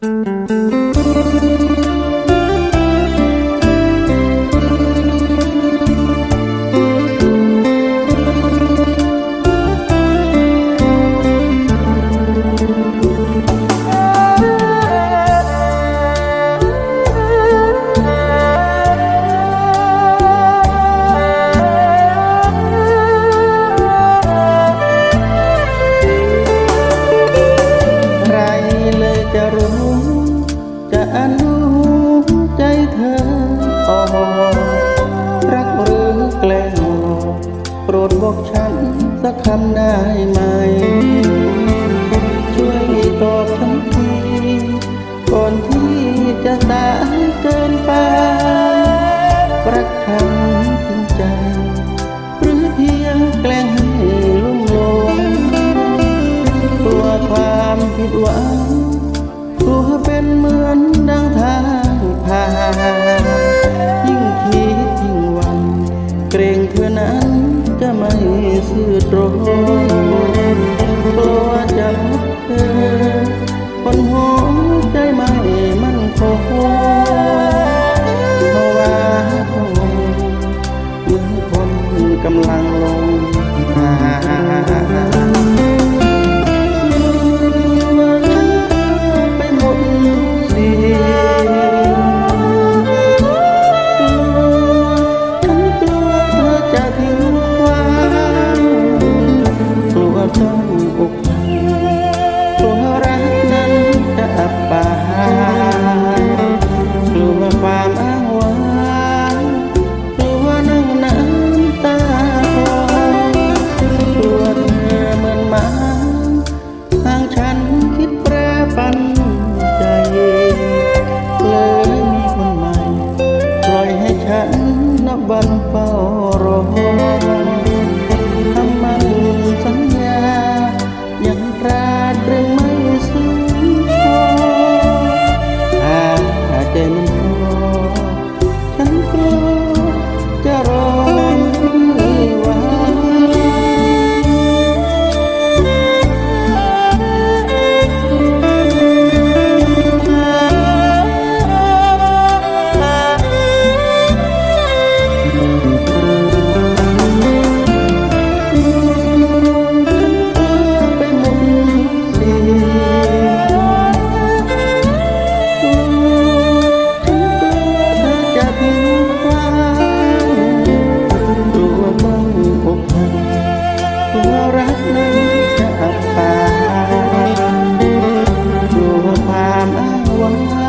ใครเลยจะรู้ จะอนุใจเธอออกรักหรือแกล้งหลอกโปรดบอกฉันสักคำได้ไหม ช่วยตอบฉันที ก่อนที่จะสายเกินไปรักฉันจริงใจ หรือเพียงแกล้งให้ลุ่มหลงกลัวความผิดหวัง เป็นเหมือนดังทางผ่านยิ่งคิดยิ่งหวัน เกรงเธอนั้นจะไม่ซื่อตรงกลัวจะพบเธอคนหัวใจไม่มั่นคงเพราะว่าคงเหมือนคนกำลังลงทา Música Oh.